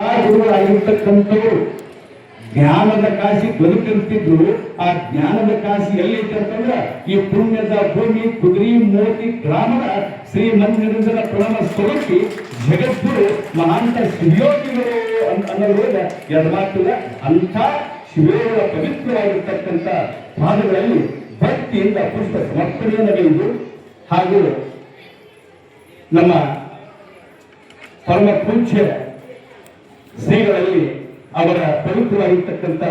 ಗುರುಗಳಾಗಿರ್ತಕ್ಕಂಥವ್ರು ಜ್ಞಾನದ ಕಾಶಿ ಬದುಕಂತಿದ್ರು, ಆ ಜ್ಞಾನದ ಕಾಶಿ ಎಲ್ಲಿ ಅಂತಂದ್ರೆ ಈ ಪುಣ್ಯದ ಭೂಮಿ ಕುದುರಿ ಮೂರ್ತಿ ಗ್ರಾಮದ ಶ್ರೀ ಮಂದಿರ ಪ್ರಣವ ಸ್ವರೂಪಿ ಜಗದ್ಗುರು ಮಹಾಂತ ಶಿವಯೋಗಿಗಳು ಅಂತ ಅನ್ನೋದ್ರೊಳಗ ಎರಡು ಮಾತಿಲ್ಲ ಅಂಥ ಶಿವಯೋಗದ ಪವಿತ್ರವಾಗಿರ್ತಕ್ಕಂಥ ಪಾದಗಳಲ್ಲಿ ಭಕ್ತಿಯಿಂದ ಪುಷ್ಪ ಸಮರ್ಪಣೆಯನ್ನು ನಡೆಯುವುದು ಹಾಗೂ ನಮ್ಮ ಪರಮ ಪೂಜ್ಯ ಶ್ರೀಗಳಲ್ಲಿ ಅವರ ಪವಿತ್ರವಾಗಿರ್ತಕ್ಕಂಥ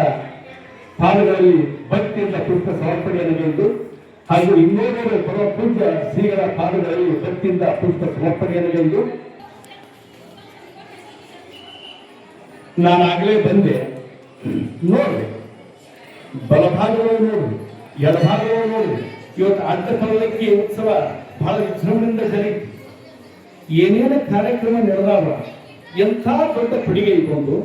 ಪಾದಗಳಲ್ಲಿ ಭಕ್ತಿಯಿಂದ ಪುಷ್ಪ ಸಮರ್ಪಣೆಯನ್ನು ನೀಡಿದ್ದು ಹಾಗೂ ಇನ್ನೂರು ಪರ ಪೂಜ್ಯ ಶ್ರೀಗಳ ಪಾದಗಳಲ್ಲಿ ಭಕ್ತಿಯಿಂದ ಪುಷ್ಪ ಸಮರ್ಪಣೆಯನ್ನು ನೀಡಿದ್ದು ನಾನಾಗಲೇ ಬಂದೆ. ನೋಡ್ರಿ. ಬಲಭಾಗವನ್ನು ನೋಡ್ರಿ. ಎಡಭಾಗವನ್ನು ನೋಡ್ರಿ. ಇವತ್ತು ಅಡ್ಡ ಪಲ್ಲಕ್ಕಿ ಉತ್ಸವ ಬಹಳ ವಿಜೃಂಭಣೆಯಿಂದ ಜರುಗಿತು. ಏನೇನು ಕಾರ್ಯಕ್ರಮ ನಡೆದಾವ? ಎಂಥ ದೊಡ್ಡ ಕೊಡುಗೆ ಇದೊಂದು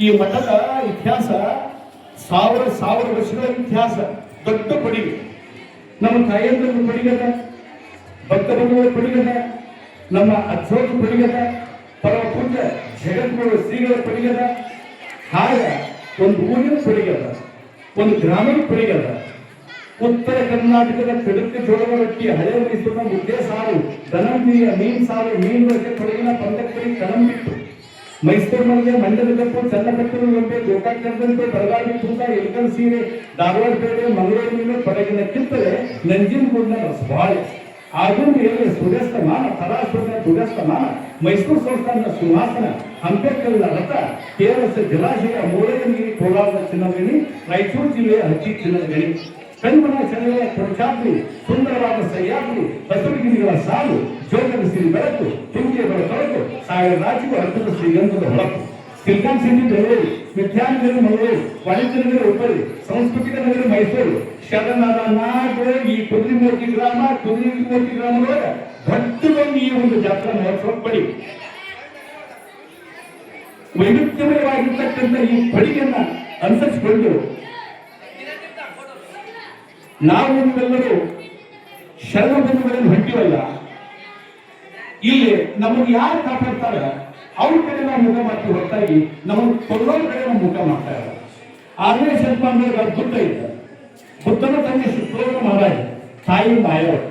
ಈ ಮಠದ ಇತಿಹಾಸ ಸಾವಿರ ಸಾವಿರ ವರ್ಷಗಳ ಇತಿಹಾಸ, ದೊಡ್ಡ ಕೊಡುಗೆ ನಮ್ಮ ತಾಯಂದ್ರ ಪಡಿಗದ ಭಕ್ತ ಬಂಧುಗಳ ಪಡಿಗದ ನಮ್ಮ ಅಜ್ಜೋಗ ಕೊಡುಗದ ಪರಮ ಪೂಜ್ಯ ಜಗದ್ಗುರು ಶ್ರೀಗಳ ಕೊಡುಗದ ಹಾಗೆ ಒಂದು ಊರಿನ ಕೊಡುಗದ ಒಂದು ಗ್ರಾಮೀಣ ಕೊಡುಗದ ಉತ್ತರ ಕರ್ನಾಟಕದ ಕಡಕ ಜೋಳದ ರೊಟ್ಟಿ, ಹಳೆ ಮೈಸೂರಿನ ಮುದ್ದೆ ಸಾರು ದನಂದಿಯ ಮೀನ್ ಸಾರು, ಮೀನ್ ರೊಟ್ಟಿ ಕೊಡಗಿನ ಪಂದಕ್ಕೆ ಕಣಂಬಿಟ್ಟು. ಮೈಸೂರಿನಲ್ಲಿ ಮಂಡ್ಯದ ಕಪ್ಪು, ಚನ್ನಪಟ್ಟಣ ಗೊಂಬೆ ಗೋಕಾಕ್ ಕರ್ದಂತೆ ಬೆಳಗಾವಿ ತೂಕ ಎಲ್ಕಲ್ ಸೀರೆ ಧಾರವಾಡ ಪೇಟೆ ಮಂಗಳೂರಿನ ಕೊಡಗಿನ ಕಿತ್ತಳೆ, ನಂಜನಗೂಡಿನ ರಸಬಾಳೆ. ಆಗುಂಬ ಎಲ್ಲಿ ಸೂರ್ಯಸ್ತಮಾನ ಮಾನ ಸೂರ್ಯಸ್ತಮಾನ ಸೂರ್ಯಾಸ್ತ ಮಾನ ಮೈಸೂರು ಸಂಸ್ಥಾನದ ಸಿಂಹಾಸನ ಹಂಪೆಕಲ್ಲ ರಥ ಕೇರಳ ಜಲಾಶಯ ಮೂಳಗನಗಿರಿ ಕೋಲಾರದ ಚಿನ್ನಗಣಿ, ರಾಯಚೂರು ಜಿಲ್ಲೆಯ ಹಚ್ಚಿ ಚಿನ್ನದ ಕಣ್ಮನ ಚೆನ್ನೈಯ ಕೊಡಚಾದ್ರಿ ಸುಂದರವಾದ ಸಹ್ಯಾದ್ರಿ ಬಸವಗಿರಿಗಳ ಸಾಲು, ಜೋಗದ ಸಿರಿ ಬೆಳಕು ತುಂಗೆಗಳ ತೊಳಕು ಸಾಗರ ರಾಜ್ಯಗಳ ಹತ್ತಿರ ಶ್ರೀಗಂಧದ ಹೊಳಪು ಸಿಲ್ಕಾನ್ ಸಿಟಿ ಬೆಂಗಳೂರು ವಿದ್ಯಾನಗರ ಮಂಗಳೂರು ವಾಣಿಜ್ಯ ನಗರ ಹುಬ್ಬಳ್ಳಿ, ಸಾಂಸ್ಕೃತಿಕ ನಗರ ಮೈಸೂರು ಶರಣರ ನಾಡು, ಈ ಕುದುರೆಮೂರ್ತಿ ಗ್ರಾಮ, ಕುದುರೆಮೂರ್ತಿ ಗ್ರಾಮದ ದೊಡ್ಡದೊಂದು ಈ ಒಂದು ಜಾತ್ರಾ ಮಹೋತ್ಸವ ಪಡಿ. ವೈವಿಧ್ಯಮಯವಾಗಿರ್ತಕ್ಕಂಥ ಈ ಪಡಿಯನ್ನ ಅನುಸರಿಸಿಕೊಂಡು ನಾವು ನಿಮ್ಮೆಲ್ಲರೂ ಶರಣ ಬಂಧುಗಳನ್ನು ಹೊಂಟಿವಲ್ಲ, ಇಲ್ಲಿ ನಮಗೆ ಯಾರು ಕಾಪಾಡ್ತಾರ? ಅವ್ರ ಕಡೆ ನಾವು ಮುಖ ಮಾಡ್ತೀವಿ, ಹೊರತಾಗಿ ನಮಗೆ ಕೊಲ್ಲೋರ ಕಡೆ ನಾವು ಮುಖ ಮಾಡ್ತಾ ಇಲ್ಲ ಆರನೇ ಶತಮಾನದಲ್ಲಿ ಬುದ್ಧ ಇದ್ದ ಬುದ್ಧನ ತಂದೆ ಶುಕ್ರವರ ಮಹಾರಾಜ, ತಾಯಿ ಮಾಯಾವತಿ.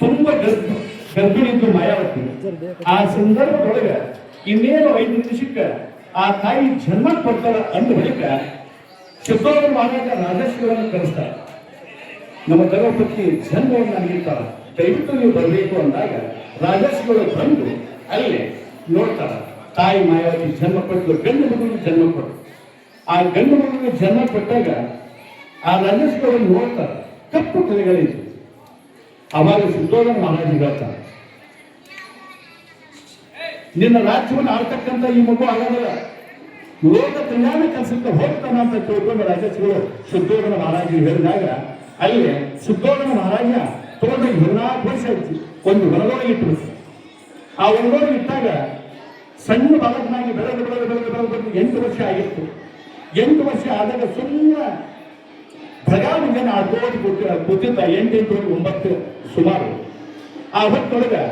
ತುಂಬಾ ಗರ್ಭ ಗರ್ಭಿಣಿದ್ದು ಮಾಯಾವತಿ. ಆ ಸಂದರ್ಭದೊಳಗೆ ಇನ್ನೇನು ಐದು ನಿಮಿಷಕ್ಕೆ ಆ ತಾಯಿ ಜನ್ಮ ಕೊಡ್ತಾರ ಅಂದ ಬಳಿಕ ಶುಕ್ರವರ ಮಹಾರಾಜ ರಾಜೇಶ್ವರನ ಕರೆಸ್ತಾರೆ. ನಮ್ಮ ಧರ್ಮಪತಿ ಜನ್ಮವನ್ನು ನೀಡ್ತಾರ ದಯವಿಟ್ಟು ನೀವು ಬರಬೇಕು ಅಂದಾಗ ರಾಜಸ್ಗಳು ಬಂದು ಅಲ್ಲೇ ನೋಡ್ತಾರ, ತಾಯಿ ಮಾಯಾವತಿ ಜನ್ಮ ಕೊಟ್ಟು ಗಂಡು ಮಗುವಿಗೆ ಜನ್ಮ ಕೊಟ್ಟು ಆ ಗಂಡು ಮಗುವಿಗೆ ಜನ್ಮ ಕೊಟ್ಟಾಗ ಆ ರಾಜಸ್ಗಳು ನೋಡ್ತಾರ, ಕಪ್ಪು ತಲೆಗಳಿತ್ತು ಅವಾಗ ಸುದ್ದೋಧನ ಮಹಾರಾಜ ಹೇಳ್ತಾರೆ, ನಿನ್ನ ರಾಜ್ಯವನ್ನು ಆಳ್ತಕ್ಕಂಥ ಈ ಮಗು ಆಗೋದಿಲ್ಲ ಲೋಕ ಕಲ್ಯಾಣ ಕೆಲಸಕ್ಕೆ ಹೋಗ್ತಾನ ಅಂತ ತಿಳ್ಕೊಂಡು ರಾಜಸ್ಗಳು ಶುದ್ಧೋಧನ ಮಹಾರಾಜರಿಗೆ ಹೇಳಿದಾಗ ಅಲ್ಲಿ ಸುಬ್ಬಣ್ಣ ಮಹಾರಾಜ ತೋಟ ಹದಿನಾಲ್ಕು ವರ್ಷ ಆಯ್ತು ಒಂದು ಹೊರದೊಳಗೆ ಇಟ್ಟರು ಆ ಹೊರದೊಳಗೆ ಇಟ್ಟಾಗ ಸಣ್ಣ ಬಾಲಕನಾಗಿ ಬೆಳೆದು ಬೆಳೆದು ಬೆಳೆದು ಬೆಳೆದು ಎಂಟು ವರ್ಷ ಆಗಿತ್ತು. ಎಂಟು ವರ್ಷ ಆದಾಗ ಸುಮ್ಮನೆ ಜನ ಆಡ್ಕೋದು ಕೊಟ್ಟು ಕೂತಿದ್ದ ಎಂಟೆಂಟು ಒಂಬತ್ತು ಸುಮಾರು. ಆ ಹೊತ್ತೊಳಗೆ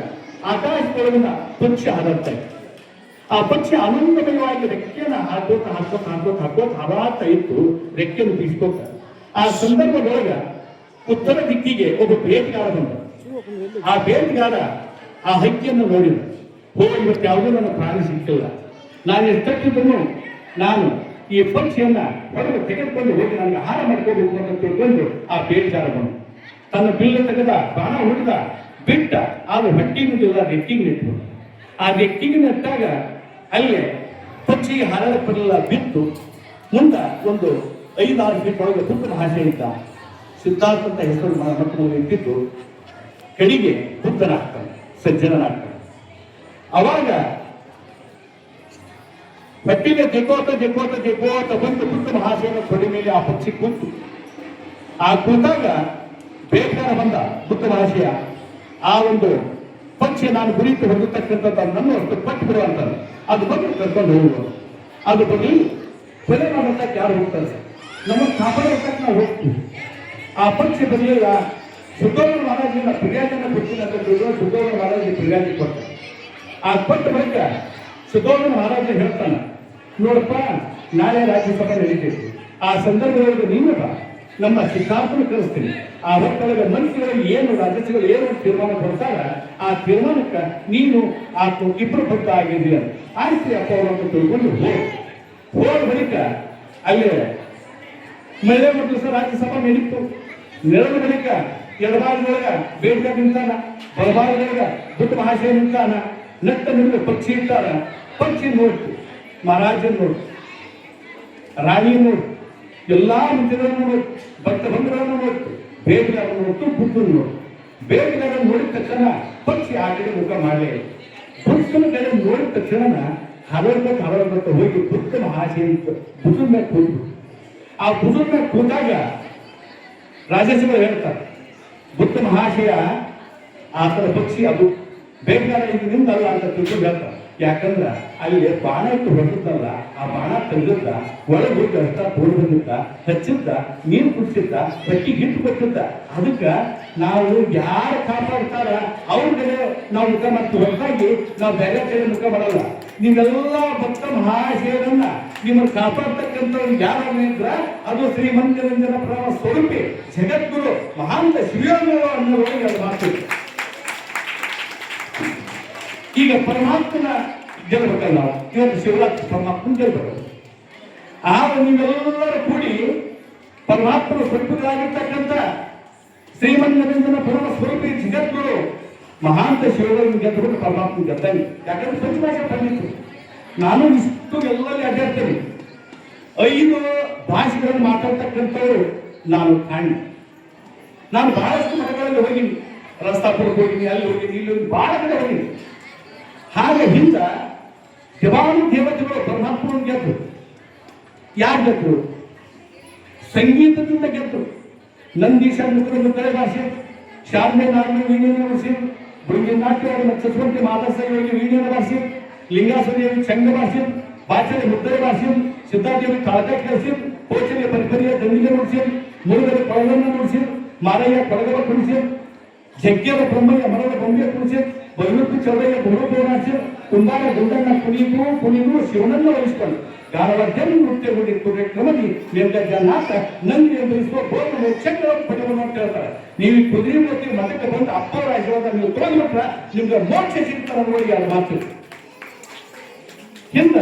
ಆಕಾಶದೊಳಗಿನ ಪಕ್ಷಿ ಹಾರತ್ತೆ ಆ ಪಕ್ಷಿ ಆನಂದಮಯವಾಗಿ ರೆಕ್ಕೆನ ಹಾಕೋತ ಹಾಕೋತ ಹಾಕೋತ ಹಾಕೋತ ಹಾರಾಡ್ತಾ ಇತ್ತು. ರೆಕ್ಕೆಯನ್ನು ಬೀಸ್ಕೋತ. ಆ ಸಂದರ್ಭದೊಳಗ ಉತ್ತರ ದಿಕ್ಕಿಗೆ ಒಬ್ಬ ಬೇಟೆಗಾರ ಬಂದ. ಆ ಬೇಟೆಗಾರ ಆ ಹಕ್ಕಿಯನ್ನು ನೋಡಿದ. ಹೋ, ಇವತ್ತು ಯಾವುದೂ ನನ್ನ ಪ್ರಾಣಿ ಸಿಕ್ಕಿಲ್ಲ. ನಾನು ಎಷ್ಟಕ್ಕಿದ್ದನ್ನು ನಾನು ಈ ಪಕ್ಷಿಯನ್ನ ಹೊರಗೆ ತೆಗೆದುಕೊಂಡು ಹೋಗಿ ನನಗೆ ಆಹಾರ ಮಾಡ್ಕೋಬೇಕು ಅಂತ ತಿಳ್ಕೊಂಡು ಆ ಬೇಟೆಗಾರ ಬಂದ. ತನ್ನ ಬಿಲ್ಲು ತೆಗೆದ, ಬಾಣ ಹುಡಿದ ಬಿಟ್ಟ, ಆದ್ರೆ ಹಟ್ಟಿ ಮುಗಿದ ರೆಕ್ಕಿಗೆ ನೆಟ್ಟು. ಆ ರೆಕ್ಕಿಗೆ ನೆಟ್ಟಾಗ ಅಲ್ಲೇ ಪಕ್ಷಿ ಹಾರಾಡಕ್ಕಿರಲಿಲ್ಲ ಬಿತ್ತು. ಮುಂದ ಒಂದು ಐದಾರು ಫೀಟ್ ಒಳಗೆ ತುಂಬ ಹಾಸೆ ಇದ್ದ. ಸಿದ್ಧಾರ್ಥ ಅಂತ ಹೆಸರು ಮಕ್ಕಳು ಇಟ್ಟಿದ್ದು ಕಡೆಗೆ ಬುದ್ಧನಾಗ್ತಾನೆ ಸಜ್ಜನಾಗ್ತಾನೆ ಅವಾಗ ಪಟ್ಟಿಗೆ ಜಗೋತ ಜಗೋತ ಜಗೋತ ಬಂದು ಬುದ್ಧ ಮಹಾಶಯನ ಕೊಡಿ ಮೇಲೆ ಆ ಪಕ್ಷಿ ಕುಂತು. ಆ ಕೂತಾಗ ಬೇಕಾರ ಬಂದ ಬುದ್ಧ ಮಹಾಶಯ, ಆ ಒಂದು ಪಕ್ಷಿ ನಾನು ಗುರಿತು ಹೊಂದತಕ್ಕಂಥದ್ದು ನನ್ನ ಅಷ್ಟು ಪಟ್ಟು ಬಿಡುವ ಅಂತಾರೆ ಅದು ಬಂದು ಕರ್ಕೊಂಡು ಹೋಗುವ. ಅದು ಬಗ್ಗೆ ಕೊಲೆ ಮಾಡೋದಕ್ಕೆ ಯಾರು ಹೋಗ್ತಾರೆ? ನಮ್ಮ ಕಾಪಾಡೋದಕ್ಕೆ ನಾವು ಹೋಗ್ತೀವಿ. ಆ ಪಕ್ಷಿ ಬಂದಿಲ್ಲ ಸುದ್ದೋಧನ ಮಹಾರಾಜನ ಫಿರ್ಯಾದಿನ ಕೊಡ್ತೀನಿ ಅಂತ ಸುದ್ದೋಧನ ಮಹಾರಾಜ ಫಿರ್ಯಾದಿ ಕೊಟ್ಟ ಆ ಕೊಟ್ಟ ಬಳಿಕ ಸಿದ್ದೋಣ ಮಹಾರಾಜ ಹೇಳ್ತಾನೆ, ನೋಡಪ್ಪ, ನಾಳೆ ರಾಜ್ಯಸಭೆ ನಡೀತೈತಿ. ಆ ಸಂದರ್ಭದೊಳಗೆ ನೀನು. ನಮ್ಮ ಸಿದ್ಧಾರ್ಥನ ಕಳಿಸ್ತೀನಿ ಆ ಹೊತ್ತೊಳಗೆ ಮಂತ್ರಿಗಳಿಗೆ ಏನು ರಾಜ್ಯಸಭೆ ಏನು ತೀರ್ಮಾನ ಕೊಡ್ತಾರ, ಆ ತೀರ್ಮಾನಕ್ಕೆ ನೀನು ಆ ಇಬ್ಬರು ಭಕ್ತ ಆಗಿದ್ದೀಯ. ಆಯ್ತು ಅಪ್ಪ ಅಂತ ತಿಳ್ಕೊಂಡು ಹೋಗಿ ಹೋದ ಬಳಿಕ ಅಲ್ಲಿ ಮಹಿಳೆ ಮತ್ತು ದಿವಸ ರಾಜ್ಯಸಭಾ ನಡೀತು. ನೆರಳ ಬಳಿಕ ಎಡಭಾಗದೊಳಗ ಬೇಡ್ಕ ನಿಂತಾನ ಬಲಭಾಗದೊಳಗ ದುಡ್ಡು ಮಹಾಶಯ ನಿಂತಾನ, ನಟ್ಟ ನಡುವೆ ಪಕ್ಷಿ ಇರ್ತಾರ ಪಕ್ಷಿ ನೋಡ್ತು ಮಹಾರಾಜನ್ ನೋಡ್ತು ರಾಣಿ ನೋಡ್ತು ಎಲ್ಲಾ ಮಂದಿರವನ್ನು ನೋಡ್ತು ಭಕ್ತ ಬಂಧುಗಳನ್ನು ನೋಡ್ತು ಬೇಟೆಗಾರನ್ನು ನೋಡ್ತು ಬುದ್ಧನ ನೋಡ್ತು ಬೇಟೆಗಾರನ್ನು ನೋಡಿದ ತಕ್ಷಣ ಪಕ್ಷಿ ಆ ಕಡೆ ಮುಖ ಮಾಡಲೇ ಬುದ್ಧನ ಕಡೆ ನೋಡಿದ ತಕ್ಷಣ ಹರಡ್ಬೇಕು ಹರಡ್ಬೇಕು ಹೋಗಿ ಬುದ್ಧ ಇತ್ತು ಬುದ್ಧನ ಮೇಲೆ ಕೂತು ಆ ಬುದ್ಧನ ಕೂತಾಗ ರಾಜಸಭೆ ಹೇಳ್ತಾರೆ ಬುದ್ಧ ಮಹಾಶಯ ಆತನ ಪಕ್ಷಿ ಅದು. ಇದು ನಿಂದಲ್ಲ ಅಂತ ತಿಳ್ಕೊಂಡು ಹೇಳ್ತಾರೆ ಯಾಕಂದ್ರ ಅಲ್ಲಿ ಬಾಣ ಇಟ್ಟು ಹೊಡೆದಲ್ಲ ಆ ಬಾಣ ತೆಗೆದಿದ್ದ, ಒಳಗೆ ಕಷ್ಟ ಬಂದಿದ್ದ ಹಚ್ಚಿದ್ದ, ನೀರು ಕುಡಿಸಿದ್ದ, ಬಟ್ಟಿ ಗಿಟ್ಟು ಕೊಟ್ಟಿದ್ದ. ಅದಕ್ಕ ನಾವು ಯಾರು ಕಾಪಾಡ್ತಾರ ಅವ್ರ ನಾವು ಮುಖ ಮತ್ತು ಹೊರತಾಗಿ ನಾವು ಬೇರೆ ಕಡೆ ಮುಖ ಮಾಡಲ್ಲ. ನೀವೆಲ್ಲ ಭಕ್ತ ಮಹಾಶಯರನ್ನ ನಿಮ್ಮನ್ನು ಕಾಪಾಡ್ತಕ್ಕಂಥವ್ರು ಯಾರು ಇದ್ರ, ಅದು ಶ್ರೀಮಂತರಂಜನ ಪ್ರಭ ಸ್ವರೂಪಿ, ಜಗದ್ಗುರು ಮಹಾಂತ ಶಿವಯೋಗ ಅನ್ನೋ ಅದು ಮಾತು. ಈಗ ಪರಮಾತ್ಮನ ಗೆಲ್ಬೇಕಲ್ಲ ನಾವು ಇವತ್ತು ಶಿವರಾತ್ರಿ ಪರಮಾತ್ಮನ ಗೆಲ್ಬೇಕು ಆಗ ನೀವೆಲ್ಲರೂ ಕೂಡಿ ಪರಮಾತ್ಮನ ಸ್ವರೂಪಗಳಾಗಿರ್ತಕ್ಕಂಥ ಶ್ರೀಮಂತನ ಪರಮ ಸ್ವರೂಪ ಜಗದ್ಗುರು, ಮಹಾಂತ ಶಿವರನ್ನು ಗೆದ್ದುಕೊಂಡು ಪರಮಾತ್ಮ ಗೆದ್ದಾನೆ ಯಾಕಂದ್ರೆ ಪಂಚಭಾಷೆ ಬಂದಿತ್ತು. ನಾನು ಇಷ್ಟು ಎಲ್ಲರಲ್ಲಿ ಅಡ್ಡಾಡ್ತೇನೆ ಐದು ಭಾಷೆಗಳನ್ನು ಮಾತಾಡ್ತಕ್ಕಂಥವ್ರು ನಾನು ಕಾಣಿ. ನಾನು ಬಹಳಷ್ಟು ಮಠಗಳಲ್ಲಿ ಹೋಗಿನಿ. ರಸ್ತಾಪುರಕ್ಕೆ ಹೋಗಿನಿ, ಅಲ್ಲಿ ಹೋಗಿನಿ ಇಲ್ಲಿ ಹೋಗಿ ಬಹಳ ಕಡೆ ಹೋಗಿನಿ. ಹಾಗೆ ಹಿಂದ ದೇವಾನು ದೇವತೆಗಳು ಪರಮಾತ್ಮನ ಗೆದ್ದು, ಯಾರು ಗೆದ್ದು? ಸಂಗೀತದಿಂದ ಗೆದ್ದು. ನಂದೀಶ ಮುಖದ ಕಡೆ ಭಾಷೆ, ಶಾರದೆ ನಾರಾಯಣ ವೀಣ್ಯನ ಭಾಷೆ ಭೃಂಗಿ ನಾಟ್ಯ ಸಸ್ವಂತಿ ಮಾದಸಯೋಗಿ ವೀಣ್ಯನ ಭಾಷೆ ಲಿಂಗಾಸುದೇವಿ ಚಂಗ ಭಾಷೆ ಬಾಚರಿ ಮುದ್ದರ ಭಾಷೆ, ಸಿದ್ಧಾದೇವಿ ಕಾಳಗ ಕೆಲಸ ಕೋಚರಿ ಪರಿಪರಿಯ ದಂಡಿಗೆ ನುಡಿಸಿ ಮುರುಗದ ಕೊಳಗನ್ನು ನುಡಿಸಿ, ಮಾರಯ್ಯ ಕೊಳಗವ ಜಗ್ಗ್ಯದ ಬ್ರಹ್ಮಯ್ಯ ಮರದ ಬೊಂಬೆ ಕುಡಿಸಿ ಬೈರುತ್ತು ಚೌಡಯ್ಯ ಬಹುಬೋನಾಸಿ ಕುಂಬಾರ ಗುಂಡನ್ನ ಕುಣಿದು ಕುಣಿದು ಶಿವನನ್ನು ವಹಿಸಿಕೊಂಡು ಗಾರವರ್ಧನ್ ನೃತ್ಯ ಗುಡಿ ಕ್ರಮದಿ ನಿರ್ಗಜ್ಜ ನಾಥ, ನಂದಿ ಎದುರಿಸುವ ಬೋಧನೆ ಚಕ್ರ ಪಡೆಯುವ ಅಂತ ಹೇಳ್ತಾರೆ ನೀವು ಕುದುರೆ ಮೂರ್ತಿ ಮಠಕ್ಕೆ ಬಂದು ಅಪ್ಪರ ಆಶೀರ್ವಾದ ನೀವು ತಗೊಂಡ್ಬಿಟ್ರೆ ನಿಮ್ಗೆ ಮೋಕ್ಷ ಸಿಗ್ತಾರೆ ನೋಡಿ ಅದು ಮಾತು. ಹಿಂದ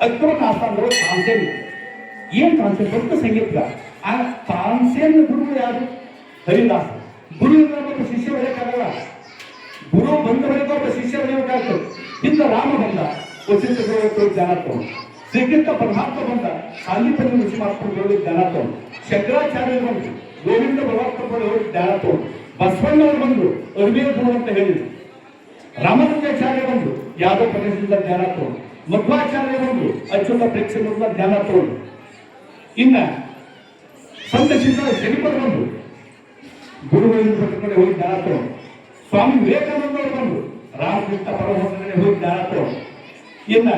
ಅಕ್ರಮ ಆಸ್ಥಾನಗಳು ತಾನ್ಸೇನ್ ಏನ್ ತಾನ್ಸೇನ್ ದೊಡ್ಡ ಸಂಗೀತ ಆ ತಾನ್ಸೇನ್ ಗುರು ಯಾರು? ಹರಿದಾಸ್. ಗುರು ಒಬ್ಬ ಶಿಷ್ಯ ಬೆಳೆಯಕ್ಕಾಗಲ್ಲ ಗುರು ಬಂದ ಬಳಿಕ ಒಬ್ಬ ಶಿಷ್ಯ ಬೆಳೆಯಬೇಕಾಯ್ತು ಇಂದ ರಾಮ ಬಂದ ವಸಿಷ್ಠ ಜ್ಞಾನ ತಗೊಂಡು ಶ್ರೀಕೃಷ್ಣ ಪರಮಾತ್ಮ ಬಂದ ಸಾಂದೀಪತಿ ಋಷಿ ಮಾಡ್ಕೊಂಡು ಜ್ಞಾನ ತಗೊಂಡು ಶಂಕರಾಚಾರ್ಯರು ಬಂದು ಗೋವಿಂದ ಭಗವತ್ಪಗಳು ಜ್ಞಾನ ತಗೊಂಡು ಬಸವಣ್ಣವರು ಬಂದು ಅರ್ಬಿಯ ಗುರು ಅಂತ ಹೇಳಿದ್ರು. ರಾಮಾನುಜಾಚಾರ್ಯ ಬಂದು ಯಾದವ ಪ್ರದೇಶದಿಂದ ಜ್ಞಾನ ಮಧ್ವಾಚಾರ್ಯ ಬಂದು ಅಚ್ಯುತ ಪ್ರೇಕ್ಷಕರಿಂದ ಜ್ಞಾನ ಇನ್ನ, ಸಂತ ಶಿಷ್ಯ ಶನಿಪರ ಬಂದು ಗುರುಗಳಿಂದ ಕಡೆ ಹೋಗಿ ಜ್ಞಾನ ತಗೊಂಡು ಸ್ವಾಮಿ ವಿವೇಕಾನಂದರು ಬಂದು ರಾಮಕೃಷ್ಣ ಪರಮಹಂಸರ ಹೋಗಿದ್ದ ಹೋಗಿ ಜ್ಞಾನ ಇನ್ನ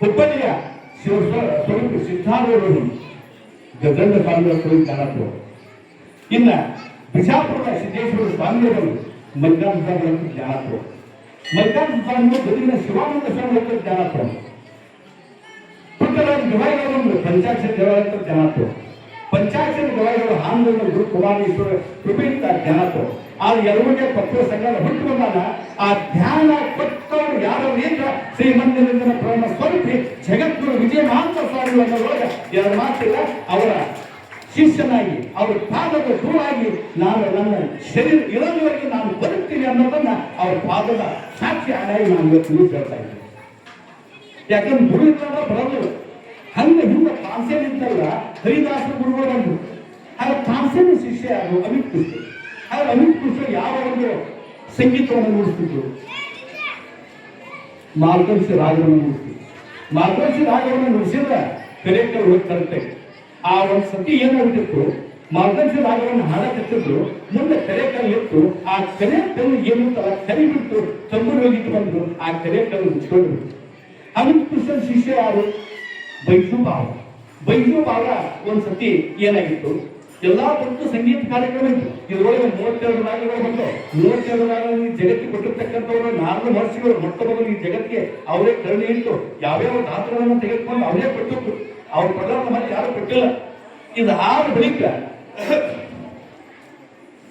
ಹುಬ್ಬಳ್ಳಿಯ ಶಿವ ಸ್ವರೂಪ ಸಿದ್ಧಾರೂಢರು ಗಜಂಡ ಸ್ವಾಮಿಯವರು ಹೋಗಿ ಜ್ಞಾನ ಇನ್ನ ಬಿಜಾಪುರದ ಸಿದ್ದೇಶ್ವರ ಸ್ವಾಮಿಯವರು ಮಲ್ಕಾನ್ ಜ್ಞಾನ ತಗೊಂಡು ಮಲ್ಲಿಕಾರ್ಜುನ ಸ್ವಾಮಿಗಳು ಬದುಕಿನ ಶಿವಾನಂದ ಸ್ವಾಮಿ ಹತ್ರ ಜ್ಞಾನ ತಗೊಂಡು ಪುಟ್ಟರಾಜ ಗವಾಯಿಗಳು ಪಂಚಾಕ್ಷರ ದೇವಾಲಯ ತಗೊಂಡು ಪಂಚಾಕ್ಷರ ಗವಾಯಿಗಳು ಹಾಂಗಲ್ ಗುರು ಕುಮಾರೇಶ್ವರ ಕೃಪೆಯಿಂದ ಜ್ಞಾನ ತಗೊಂಡು ಆ ಎರಡನೇ ಪತ್ರ ಸಂಘದ ಹುಟ್ಟು ಬಂದಾಗ ಆ ಧ್ಯಾನ ಕೊಟ್ಟವರು ಯಾರು ಶ್ರೀ ಶ್ರೀಮಂದಿರ ಪ್ರಮ ಸ್ವರೂಪಿ ಜಗದ್ಗುರು ವಿಜಯ ಮಹಾಂತ ಸ್ವಾಮಿಗಳು ಅನ್ನೋದ್ರೊಳಗೆ ಎರಡು ಮಾತಿಲ್ಲ. ಅವರ ಶಿಷ್ಯನಾಗಿ, ಅವ್ರ ಪಾದದ ಗುರುವಾಗಿ ನಾನು ನನ್ನ ಶರೀರ ಇರೋದವರೆಗೆ ನಾನು ಬರುತ್ತೀನಿ ಅನ್ನೋದನ್ನ ಅವ್ರ ಪಾದದ ಸಾಕ್ಷಿ ಆಗಿ ನಾನು ಇವತ್ತು ಹೇಳ್ತಾ ಇದ್ದೀನಿ. ಯಾಕಂದ್ರೆ ಗುರು ಇಲ್ಲದ ಬರೋದು ಹಂಗೆ ಹಿಂದೆ ತಾನ್ಸೇನ್ ಇದ್ದಲ್ಲ ಹರಿದಾಸ ಗುರುಗಳು ಬಂದು ಹಾಗೆ ಶಿಷ್ಯ ಯಾರು? ಅಮಿತ್ ಕೃಷ್ಣ. ಹಾಗೆ ಅಮಿತ್ ಕೃಷ್ಣ ಯಾವ ಒಂದು ಸಂಗೀತವನ್ನು ನುಡಿಸ್ತಿದ್ರು? ಮಾರ್ಗಂಶಿ ರಾಗವನ್ನು ಮೂಡಿಸ್ತಿದ್ರು ಮಾರ್ಗಂಶಿ ರಾಗವನ್ನು ನುಡಿಸಿದ್ರೆ ಕರೆಕ್ಟ್ ಹೋಗಿ ಆ ಒಂದು ಸತಿ ಏನಾಗ್ತಿತ್ತು ಮಾರ್ಗಂಶಿ ರಾಗವನ್ನು ಹಾಡಕತ್ತಿದ್ರು. ಮುಂದೆ ಕರೆ ಕಲ್ಲಿತ್ತು ಆ ಕರೆ ಕಲ್ಲು ಏನು ಅಂತಲ್ಲ ಕರಿ ಬಿಟ್ಟು ತಂಬೂರು ಹೋಗಿಟ್ಟು ಬಂದು ಆ ಕರೆ ಕಲ್ಲು ಮುಚ್ಕೊಂಡು ಅಮಿತ್ ಕೃಷ್ಣ ಶಿಷ್ಯ ಯಾರು? ಬೈಜು ಬಾವ ಬೈಜು ಬಾವ ಒಂದ್ ಏನಾಗಿತ್ತು? ಎಲ್ಲಾ ಒಂದು ಸಂಗೀತ ಕಾರ್ಯಕ್ರಮ ಇತ್ತು ಇದರೊಳಗೆ ಮೂವತ್ತೆರಡು ನಾಯಿಗಳು ಬಂದು ಮೂವತ್ತೆರಡು ರಾಗಗಳು ಈ ಜಗತ್ತಿಗೆ ಕೊಟ್ಟಿರ್ತಕ್ಕಂಥವ್ರು ನಾಲ್ಕು ಮಹರ್ಷಿಗಳು. ಮೊಟ್ಟ ಮೊದಲು ಈ ಜಗತ್ತಿಗೆ ಅವರೇ ಕರುಣೆ ಇಟ್ಟು ಯಾವ್ಯಾವ ಧಾತುಗಳನ್ನು ತೆಗೆದುಕೊಂಡು ಅವರೇ ಕೊಟ್ಟಿತ್ತು ಅವ್ರ ಪ್ರಧಾನ ಮಾಡಿ ಯಾರು ಕೊಟ್ಟಿಲ್ಲ ಇದು ಆದ ಬಳಿಕ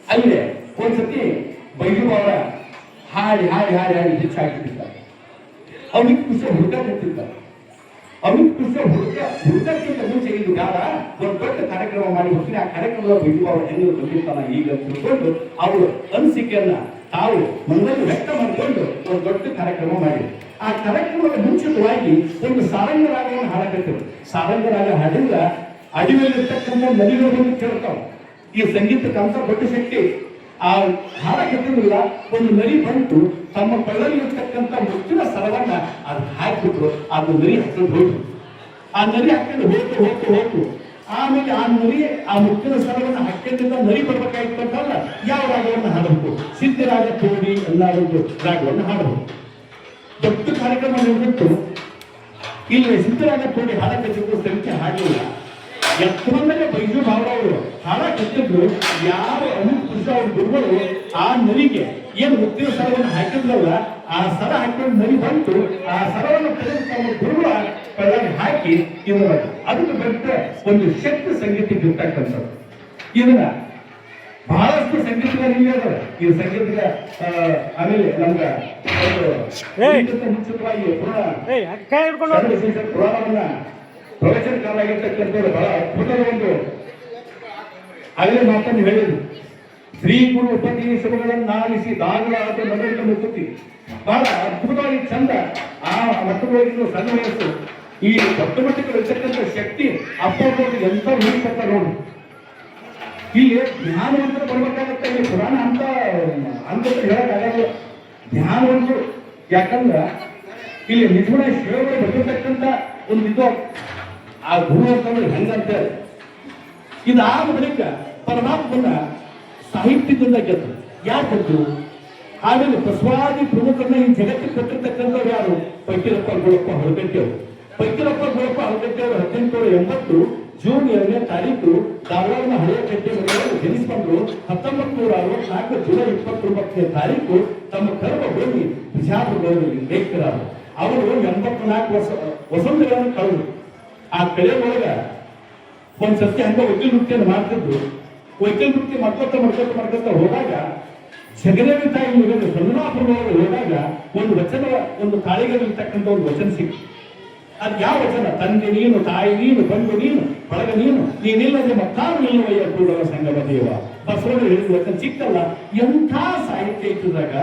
ಅಲ್ಲೇ ಒಂದ್ಸತಿ ಬೈಲು ಅವರ ಹಾಡಿ ಹಾಡಿ ಹಾಡಿ ಹಾಡಿ ಹೆಚ್ಚಾಗಿಟ್ಟಿದ್ದಾರೆ ಅವನಿಗೆ ಖುಷಿ ಹುಡುಕಾಡ್ತಿರ್ತಾರೆ ಅವನಿಗೆ ಕೃಷ್ಣ ಹುಡುಕ ಹುಡುಕಕ್ಕಿಂತ ಮುಂಚೆ ಇದು ಯಾರ? ಒಂದು ದೊಡ್ಡ ಕಾರ್ಯಕ್ರಮ ಮಾಡಿ ಹುಟ್ಟಿನ ಆ ಕಾರ್ಯಕ್ರಮದ ಬೈಲು ಅವರು ಹೆಂಗೆ ಬಂದಿರ್ತಾನ ಈಗ ತಿಳ್ಕೊಂಡು ಅವರು ಅನಿಸಿಕೆಯನ್ನ ತಾವು ಮನದಲ್ಲಿ ವ್ಯಕ್ತ ಮಾಡಿಕೊಂಡು ಒಂದು ದೊಡ್ಡ ಕಾರ್ಯಕ್ರಮ ಮಾಡಿ. ಆ ಕಾರ್ಯಕ್ರಮದ ಮುಂಚಿತವಾಗಿ ಒಂದು ಸಾರಂಗ ರಾಗವನ್ನು ಹಾಡಕತ್ತಿರು ಸಾರಂಗ ರಾಗ ಹಾಡಿದ್ರ ಅಡಿಯಲ್ಲಿರ್ತಕ್ಕಂಥ ನದಿಗಳು ಬಂದು ಕೇಳ್ತಾವ. ಈ ಸಂಗೀತ ಕಂಸ ದೊಡ್ಡ ಶಕ್ತಿ. ಆ ಹಾಡಕತ್ತಿರಲಿಲ್ಲ ಒಂದು ನರಿ ಬಂತು, ತಮ್ಮ ಕೊಳ್ಳಲ್ಲಿರ್ತಕ್ಕಂಥ ಮುತ್ತಿನ ಸರವನ್ನ ಅದು ಹಾಕಿಬಿಟ್ರು, ಅದು ನರಿ ಹಾಕೊಂಡು ಹೋಯ್ತು. ಆ ನರಿ ಹಾಕೊಂಡು ಹೋಯ್ತು ಹೋಯ್ತು ಹೋಯ್ತು. ಆಮೇಲೆ ಆ ನರಿ, ಆ ಮುತ್ತಿನ ಸರವನ್ನ ಹಾಕಿದ್ರಿಂದ ನರಿ ಬರ್ಬೇಕಾಗಿತ್ತು ಅಂತಲ್ಲ, ಯಾವ ರಾಗವನ್ನು ಹಾಡಬೇಕು? ಸಿದ್ಧರಾಜ ಕೋಡಿ ಎಲ್ಲ ಒಂದು ರಾಗವನ್ನು ಹಾಡಬೇಕು. ದೊಡ್ಡ ಕಾರ್ಯಕ್ರಮ ನಡೆದಿತ್ತು. ಇಲ್ಲಿ ಸಿದ್ಧರಾಜ ಕೇಳಿ ಹಾಡ ಕಚ್ಚಿದ್ರು ಸಂಖ್ಯೆ ಹಾಡಲಿಲ್ಲ ಎತ್ತರಮೇಲೆ ಬೈಜು ಭಾವರವರು ಹಾಡ ಕಟ್ಟಿದ್ರು ಯಾರು ಅವ್ರ ಗುರುಗಳು ಆ ನರಿಗೆ ಏನು ಮುತ್ತಿನ ಸರವನ್ನು ಹಾಕಿದ್ರಲ್ಲ ಆ ಸರ ಹಾಕಿದ ನರಿ ಬಂತು ಆ ಸರವನ್ನು ತೆಗೆದು ತಮ್ಮ ಗುರುಗಳ ಹಾಕಿ ಇದನ್ನ ಅದಕ್ಕೆ ದೊಡ್ಡ ಒಂದು ಶಕ್ತಿ ಸಂಗೀತ ಇರ್ತಕ್ಕಂಥದ್ದು ಇದನ್ನ ಬಹಳಷ್ಟು ಸಂಗೀತಗಾರರಿಗೆ ಅದಾರೆ ಈ ಸಂಗೀತದ ಆಮೇಲೆ ನಮ್ಗ ಮುಂಚಿತವಾಗಿ ಪುರಾಣವನ್ನ ಪ್ರವಚನಕಾರರಾಗಿರ್ತಕ್ಕಂಥವ್ರು ಬಹಳ ಅದ್ಭುತದ ಒಂದು ಆಗಲೇ ಮಾತನ್ನು ಹೇಳಿದ್ರು. ಶ್ರೀ ಗುರು ಉಪದೇಶಗಳನ್ನು ಆಲಿಸಿ ದಾಗಲಾದ ನಗರಕ್ಕೆ ಮುಚ್ಚುತ್ತಿ ಬಹಳ ಅದ್ಭುತವಾಗಿ ಚಂದ, ಆ ಮಟ್ಟದೊಳಗಿನ ಸಣ್ಣ ವಯಸ್ಸು ಈ ದೊಡ್ಡ ಮಟ್ಟಕ್ಕೆ ಇರ್ತಕ್ಕಂಥ ಶಕ್ತಿ ಅಪ್ಪೊಬ್ಬರು ಎಂತ ಉಳಿಸುತ್ತ ನೋಡಿ. ಇಲ್ಲಿ ಜ್ಞಾನವಂತರು ಬರ್ಬೇಕಾಗತ್ತೆ, ಇಲ್ಲಿ ಪುರಾಣ ಅಂತ ಅಂತ ಹೇಳಕ್ಕಾಗಲ್ಲ ಜ್ಞಾನವಂತರು ಯಾಕಂದ್ರೆ ಇಲ್ಲಿ ನಿಜವಾದ ಶಿವಗಳು ಬರ್ತಿರ್ತಕ್ಕಂಥ ಒಂದು ಇದು. ಆ ಗುರು ಅಂತಂದ್ರೆ ಹೆಂಗಂತ ಇದಾದ ಬಳಿಕ ಪರಮಾತ್ಮನ ಸಾಹಿತ್ಯದಿಂದ ಗೆದ್ದರು ಯಾರು ಗೆದ್ದರು ಆಮೇಲೆ ಬಸವಾದಿ ಪ್ರಮುಖರನ್ನ ಈ ಜಗತ್ತಿಗೆ ಕೊಟ್ಟಿರ್ತಕ್ಕಂಥವ್ರು ಯಾರು? ಪೈಕಿರಪ್ಪ ಗುಳಪ್ಪ ಹೊರಗಟ್ಟೆಯವರು ಪೈಕಿರಪ್ಪ ಗುಳಪ್ಪ ಹೊರಗಟ್ಟೆಯವರು ಹದಿನೆಂಟುನೂರ ಎಂಬತ್ತು ಜೂನ್ ಎರಡನೇ ತಾರೀಕು ಧಾರವಾಡನ ಹಳೆಯ ಕಟ್ಟೆ ಮನೆಯವರು ಜನಿಸಿಕೊಂಡ್ರು ಹತ್ತೊಂಬತ್ತು ನೂರ ಅರವತ್ನಾಲ್ಕು ಜುಲೈ ಇಪ್ಪತ್ತೊಂಬತ್ತನೇ ತಾರೀಕು ತಮ್ಮ ಕರ್ಮ ಹೋಗಿ ಬಿಜಾಪುರದಲ್ಲಿ ಲೇಖಕರಾದರು. ಅವರು ಎಂಬತ್ನಾಲ್ಕು ವರ್ಷ, ವಸಂತಗಳನ್ನು ಕಳೆದರು. ಆ ಕಳೆಯೊಳಗ ಸತ್ಯ ಹಂಗ ವಕೀಲ ನೃತ್ಯ ಮಾಡ್ತಿದ್ರು. ವಕೀಲ ವೃತ್ತಿ ಮಾಡ್ಕೊತ ಮಾಡ್ಕೊತ ಮಾಡ್ಕೊತ ಹೋದಾಗ ಜಗದೇವಿ ತಾಯಿ ಸಂಗನಾಪುರದೊಳಗೆ ಹೋದಾಗ ಒಂದು ವಚನ, ಒಂದು ತಾಳಿಗಳಿರ್ತಕ್ಕಂಥ ಒಂದು ವಚನ ಸಿಕ್ತು ಅದು ಯಾವ ವಚನ? ತಂದೆ ನೀನು, ತಾಯಿ ನೀನು, ಬಂಧು ನೀನು, ಬಳಗ ನೀನು, ನೀನಿಲ್ಲದೆ ಮತ್ತಾರು ನಿಲ್ಲುವಯ್ಯ ಕೂಡಲ ಸಂಗಮ ದೇವ. ಬಸವಣ್ಣ ಹೇಳಿದ ವಚನ ಸಿಕ್ಕಲ್ಲ ಎಂಥ ಸಾಹಿತ್ಯ ಇಟ್ಟಿದಾಗ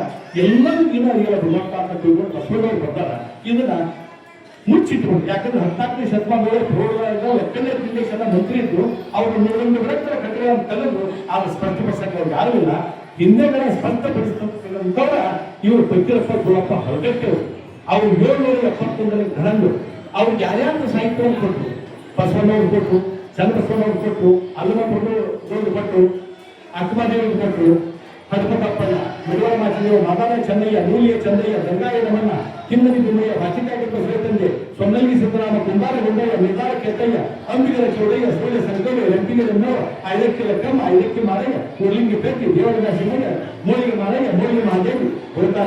ಎಲ್ಲರೂ ದಿನ ಹೇಳ ಗುಣಪ್ಪ ಅಂತ ತಿಳ್ಕೊಂಡು ಬಸವಣ್ಣವ್ರು ಬರ್ತಾರ. ಇದನ್ನ ಮುಚ್ಚಿಟ್ರು ಯಾಕಂದ್ರೆ ಹದಿನಾಲ್ಕನೇ ಶತಮಾನದಲ್ಲಿ ಪ್ರೋಡಾಗ ಒಕ್ಕಲೇ ಪ್ರದೇಶದ ಮಂತ್ರಿ ಇದ್ರು ಅವರು ನೂರೊಂದು ವಿರಕ್ತರ ಕಟ್ಟಡ ತಲೆದು ಅದು ಸ್ಪಷ್ಟಪಡಿಸಕ್ಕೆ ಅವ್ರು ಯಾರು ಇಲ್ಲ. ಹಿಂದೆಗಡೆ ಸ್ಪಷ್ಟಪಡಿಸ್ತಕ್ಕಂಥವ್ರ ಇವರು ಬೈಕರಪ್ಪ ಗುಳಪ್ಪ ಹೊರಗಟ್ಟೆವರು ಅವ್ರು. ಏಳ್ನೂರ ಎಪ್ಪತ್ತೊಂದರಲ್ಲಿ ಗಣಂದು ಅವ್ರಿಗೆ ಯಾರ್ಯಾರು ಸಾಹಿತ್ಯವನ್ನು ಕೊಟ್ಟರು? ಬಸವಣ್ಣವ್ರು ಕೊಟ್ಟರು ಚಂದ್ರಬಸವಣ್ಣವ್ರು ಕೊಟ್ಟರು ಅಲ್ಲಮಪ್ಪರು ಕೊಟ್ಟರು ಅಕ್ಕಮದೇವರು ಕೊಟ್ಟರು. ಹನುಮತಪ್ಪಣ್ಣ ಮುರುಘಾ ಮಾಚಿದೇವ ಮದನ ಚೆನ್ನಯ್ಯ ನೂಲಿಯ ಚಂದಯ್ಯ ಗಂಗಾಯ ರಮಣ್ಣ ಕಿನ್ನದಿ ಗುಮ್ಮಯ್ಯ ವಾಚಿಕಾಗಿಪ್ಪ ಶ್ರೀತಂದೆ ಸೊನ್ನಂಗಿ ಸಿದ್ದರಾಮ ಕುಂಬಾರ ಗುಂಡಯ್ಯ, ನಿರ್ಧಾರ ಕೆತ್ತಯ್ಯ ಅಂಬಿಗರ ಚೌಡಯ್ಯ ಸೂರ್ಯ ಸಂಗಮ ರಂಪಿಗೆ ಐದಕ್ಕೆ ಲಕ್ಕಮ್ಮ ಐದಕ್ಕೆ ಮಾರಯ್ಯ ಕೂರ್ಲಿಂಗಿ ಪೆಟ್ಟಿ ದೇವರ ಸಿಂಹಯ್ಯ ಮೂಲಿಗೆ ಮಾರಯ್ಯ ಮೂಲಿಗೆ ಮಹಾದೇವಿ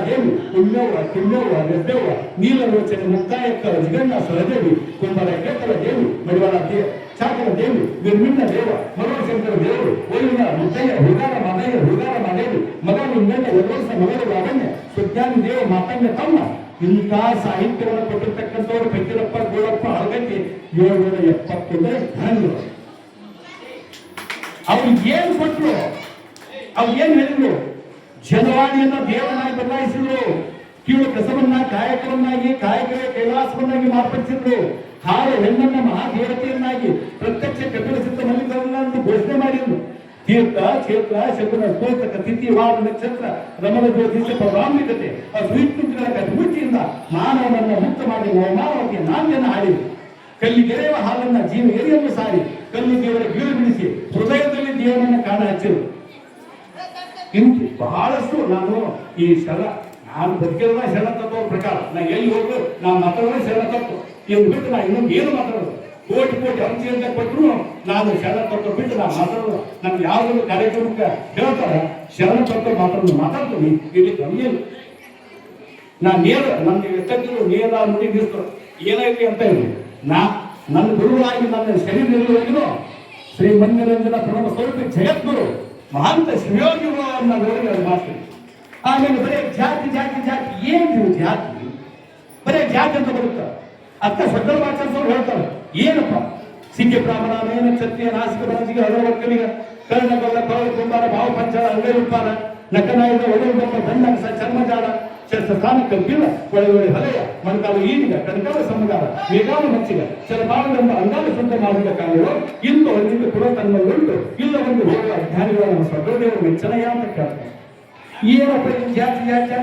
ದೇವಿ ಪುಣ್ಯವ್ವ ತಿಮ್ಮವ್ವ ರೆಡ್ಡವ್ವ ನೀಲಲೋಚನೆ ಮುಕ್ತಾಯಕ್ಕರ ಜಿಗಣ್ಣ ಸರದೇವಿ, ಕುಂಬಾರ ಕೆತ್ತಲ ದೇವಿ, ಮಡಿವಾಳ ದೇವ ಚಾಕರ ದೇವಿ ನಿರ್ಮಿಣ್ಣ ದೇವ ಮನೋಶಂಕರ ದೇವರು ಓಲಿನ ಮುದ್ದಯ್ಯ ಹುಗಾರ ಮದಯ್ಯ, ಹುಗಾರ ಮದೇವಿ, ಮಗ ನಿಂಗಣ್ಣ ವರ್ಷ ಮಗನ ಲಾವಣ್ಯ ಸುಜ್ಞಾನಿ ದೇವ ಮಾತಂಗ ತಮ್ಮ ಇಂಥ ಸಾಹಿತ್ಯವನ್ನು ಕೊಟ್ಟಿರ್ತಕ್ಕಂಥವ್ರು ಬೆಕ್ಕಿರಪ್ಪ ಗೋಳಪ್ಪ ಹಳಗಟ್ಟಿ ಏಳ್ನೂರ ಎಪ್ಪತ್ತೊಂದರ ಧನ್ಯರು ಅವ್ರು ಏನ್ ಕೊಟ್ರು? ಅವ್ರು ಏನ್ ಹೇಳಿದ್ರು? ಜನವಾಣಿಯನ್ನ ದೇವನಾಗಿ ಬದಲಾಯಿಸಿದ್ರು. ಕೀಳು ಕಸವನ್ನ ಕಾಯಕವನ್ನಾಗಿ ಕಾಯಕವೇ ಕೈಲಾಸವನ್ನಾಗಿ ಮಾರ್ಪಡಿಸಿದ್ರು. ಹಾಲು ಹೆಣ್ಣನ್ನ ಮಹಾದೇವತೆಯನ್ನಾಗಿ ಪ್ರತ್ಯಕ್ಷ ಕಪಿಲಸಿದ್ಧ ಮಲ್ಲಿಕರನ್ನ ಅಂತ ಘೋಷಣೆ ಮಾಡಿದ್ರು. ತೀರ್ಥ ಕ್ಷೇತ್ರ ಶಕುನ ಸ್ತೋತ್ರಕ, ತಿಥಿ ವಾರ ನಕ್ಷತ್ರ, ರಮಣ ಜ್ಯೋತಿಷ ಪ್ರಾಮಿಕತೆ ಆ ಸ್ವೀಕೃತಿಗಳ ಕದ್ಮುಚ್ಚಿಯಿಂದ ಮಾನವನನ್ನ ಮುಕ್ತ ಮಾಡಿ ಮಾನವಕ್ಕೆ ನಾಣ್ಯನ ಹಾಡಿದ್ರು ಕಲ್ಲಿಗೆರೆಯುವ ಹಾಲನ್ನ ಜೀವ ಎರಿಯನ್ನು ಸಾರಿ, ಕಲ್ಲು ದೇವರ ಗೀಳು ಬಿಡಿಸಿ, ಹೃದಯದಲ್ಲಿ ದೇವನನ್ನ ಕಾಣ ಹಚ್ಚಿರು. ಇಂತು ಬಹಳಷ್ಟು ನಾನು ಈ ಶರ, ನಾನು ಬದುಕಿರೋದ ಶರಣ ತತ್ವ ಪ್ರಕಾರ. ನಾ ಎಲ್ಲಿ ಹೋಗು ನಾ ಮಾತಾಡೋದೇ ಶರಣ ತತ್ವ. ಇವ್ರು ಬಿಟ್ಟು ನಾ ಇನ್ನೊಂದು ಏನು ಮಾತಾಡೋದು? ಕೋಟಿ ಕೋಟಿ ಅಂಚೆಯಿಂದ ಕೊಟ್ಟರು ನಾನು ಶರಣ ಕೊಟ್ಟು ಬಿಟ್ಟು ನಾನು ಮಾತಾಡೋದು ನಮ್ಗೆ ಯಾವ ಕಾರ್ಯಕ್ರಮಕ್ಕೆ ಹೇಳ್ತಾರೆ, ಶರಣ ಕೊಟ್ಟು ಮಾತಾಡೋದು ಮಾತಾಡ್ತೀನಿ. ಇಲ್ಲಿ ಕಮ್ಮಿ ಇಲ್ಲ. ನಾನು ನೇರ ನನ್ನ ಎಷ್ಟಕ್ಕಿದ್ರು ನೇರ ನುಡಿ ನಿಲ್ತು ಏನಾಯ್ತು ಅಂತ ಹೇಳಿ, ನಾ ನನ್ನ ಗುರುಗಳಾಗಿ ನನ್ನ ಶರೀರ ನಿಲ್ಲುವಂತೂ ಶ್ರೀ ಮಂದಿರಂಜನ ಪ್ರಣವ ಸ್ವರೂಪಿ ಜಗದ್ಗುರು ಮಹಾಂತ ಶಿವಯೋಗಿಗಳನ್ನ ನೋಡಿ ಅದು ಮಾಡ್ತೀನಿ. ಆಮೇಲೆ ಬರೀ ಜಾತಿ ಜಾತಿ ಜಾತಿ, ಏನು ನೀವು ಜಾತಿ? ಬರೇ ಜಾತಿ ಅಂತ ಬರುತ್ತೆ. ಅತ್ತ ಸದರ ಆಚರಿಸೋರು ಹೇಳ್ತಾರೆ, ಏನಪ್ಪ? ಸಿಂಗಿ ಬ್ರಾಹ್ಮಣ, ಮೇನ ಕ್ಷತ್ರಿಯ ನಾಸಿಕ ರಾಜಿಗೆ ಹಲವು ಒಕ್ಕಲಿಗ ಕರ್ಣ ಬಲ್ಲ ಕೊರಳು ಕುಂಬಾರ, ಭಾವ ಪಂಚಾರ ಅಂಗೈ ಉಪ್ಪಾರ ನಕನಾಯುಧ ಒಡೆಯ ಬೊಮ್ಮ ಗಂಡಂಸ ಚರ್ಮಜಾಡ ಶಸ್ತ್ರ ಸ್ಥಾನ ಕಲ್ಪಿಲ್ಲ ಒಳ್ಳೆ ಹಲೆಯ, ಮನಕಾಲ ಈಟಿಗ ಕಣಕಾಲ ಸಮಗಾರ ವೇಗಾಲ ಮಚ್ಚಿಗ ಚಲಪಾವನೆಂಬ ಅಂಗಾಲ ಶುದ್ಧ ಮಾಡಿದ ಕಾಲಗಳು, ಇಂದು ಹೊಂದಿದ್ದು ತನ್ನ ಉಂಟು ಇಲ್ಲ ಒಂದು ಹೋಗುವ ಜ್ಞಾನಿಗಳ ನಮ್ಮ ಸ್ವದೇವರು ಮೆಚ್ಚನೆಯ ಅಂತ ಕೇಳ್ತಾರೆ. ಏನಪ್ಪ ಜಾತಿ ಜಾತಿ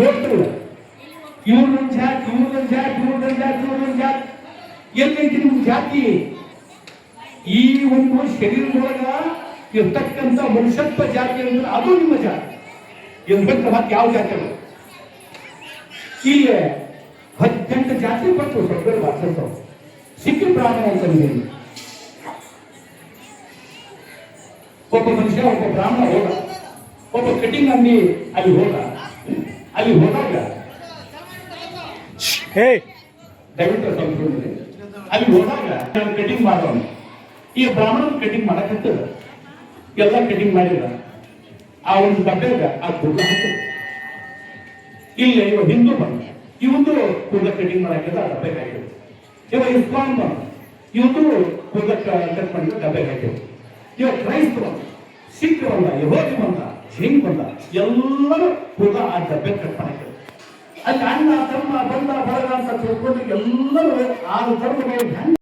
ನೋಡ್ತಿಲ್ಲ ಇವ್ರದೊಂದು ಜಾತಿ ಇವ್ರ ಜಾತಿ ಇವ್ರ ಜಾತಿ ಇವ್ರದೊಂದು ಜಾತಿ. ಎಲ್ಲೈತಿ ನಿಮ್ ಜಾತಿ? ಈ ಒಂದು ಶರೀರದೊಳಗ ಇರ್ತಕ್ಕಂಥ ಮನುಷ್ಯತ್ವ ಜಾತಿ ಅಂದ್ರೆ ಅದು ನಿಮ್ಮ ಜಾತಿ. ಇದು ಬಿಟ್ಟು ಮತ್ತೆ ಯಾವ ಜಾತಿ ಅಲ್ಲ ಈಗ ಹದಿನೆಂಟು ಜಾತಿ ಪಟ್ಟು ಸ್ವರ್ಗದ ವಾಸಿಸ್ತಾವ ಸಿಕ್ಕಿ ಬ್ರಾಹ್ಮಣ ಅಂತಂದ್ರೆ ಒಬ್ಬ ಮನುಷ್ಯ ಒಬ್ಬ ಬ್ರಾಹ್ಮಣ ಹೋದ. ಒಬ್ಬ ಕಟಿಂಗ್ ಅಂಗಡಿ ಅಲ್ಲಿ ಹೋದ. ಅಲ್ಲಿ ಹೋದಾಗ ಏಯ್ ದಯವಿಟ್ಟು ಸ್ವಲ್ಪ ನೋಡಿದ್ರೆ ಅಲ್ಲಿ ಹೋದಾಗ ನಾನು ಕಟಿಂಗ್ ಮಾಡೋನು ಈ ಬ್ರಾಹ್ಮಣ ಕಟಿಂಗ್ ಮಾಡಕತ್ತ. ಎಲ್ಲ ಕಟಿಂಗ್ ಮಾಡಿದ ಆ ಒಂದು ಬಟ್ಟೆಗ ಆ ಹಾಕಿದ ಇಲ್ಲ ಇವ ಹಿಂದೂ ಬಂದ ಇವಂದು ಕೂದಲ ಕಟಿಂಗ್ ಮಾಡಕ್ಕಿಲ್ಲ ಆ ಇವಾಗ ಇವ ಇಸ್ಲಾಂ ಬಂದ ಇವಂದು ಕೂದಲ ಕಟ್ ಮಾಡಿದ ಡಬ್ಬೆ ಇವ ಕ್ರೈಸ್ತ ಬಂದ ಸಿಖ್ ಬಂದ, ಯಹೋದಿ ಬಂದ, ಜೈನ್ ಬಂದ, ಎಲ್ಲರೂ ಕೂದಲ ಆ ಡಬ್ಬೆ ಕಟ್ ಮಾಡಿದ್ರು ಅಲ್ಲಿ ಅಣ್ಣ, ತಮ್ಮ, ಬಂದ, ಬಳಗ ಅಂತ ತಿಳ್ಕೊಂಡು ಎಲ್ಲರೂ ಆರು ಧರ್ಮಗಳು